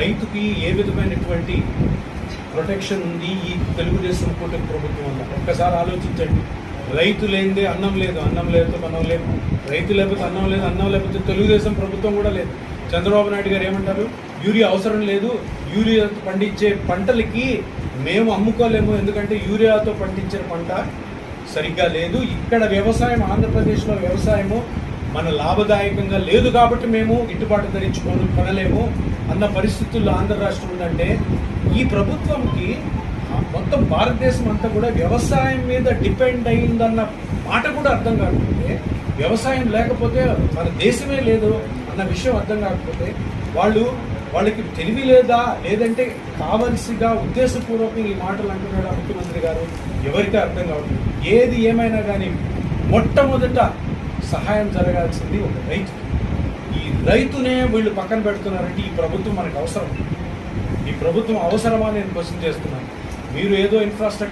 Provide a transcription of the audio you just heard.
రైతుకి ఏ విధమైనటువంటి ప్రొటెక్షన్ ఉంది ఈ తెలుగుదేశం కూటమి ప్రభుత్వం వల్ల? ఒక్కసారి ఆలోచించండి. రైతు లేనిదే అన్నం లేదు అన్నం లేకపోతే అన్నం లేదు. రైతు లేకపోతే అన్నం లేదు అన్నం లేకపోతే తెలుగుదేశం ప్రభుత్వం కూడా లేదు. చంద్రబాబు నాయుడు గారు ఏమంటారు? యూరియా అవసరం లేదు యూరియా పండించే పంటలకి మేము అమ్ముకోలేము ఎందుకంటే యూరియాతో పండించిన పంట సరిగ్గా లేదు. ఇక్కడ వ్యవసాయం ఆంధ్రప్రదేశ్లో వ్యవసాయము మన లాభదాయకంగా లేదు కాబట్టి మేము గిట్టుబాటు ధరించుకొని కొనలేము అన్న పరిస్థితుల్లో ఆంధ్ర రాష్ట్రం ఉందంటే ఈ ప్రభుత్వంకి మొత్తం భారతదేశం అంతా కూడా వ్యవసాయం మీద డిపెండ్ అయిందన్న మాట కూడా అర్థం కాకపోతే వ్యవసాయం లేకపోతే మన దేశమే లేదు అన్న విషయం అర్థం కాకపోతే వాళ్ళు వాళ్ళకి తెలివి లేదా లేదంటే కావలసిగా ఉద్దేశపూర్వకంగా ఈ మాటలు అంటున్నాడు ముఖ్యమంత్రి గారు ఎవరికీ అర్థం కావట్లేదు. ఏది ఏమైనా కానీ మొట్టమొదట సహాయం జరగాల్సింది ఒక రైతు. ఈ రైతునే వీళ్ళు పక్కన పెడుతున్నారంటే ఈ ప్రభుత్వం మనకు అవసరం. ఈ ప్రభుత్వం అవసరమా నేను క్వశ్చన్ చేస్తున్నాను. మీరు ఏదో ఇన్ఫ్రాస్ట్రక్చర్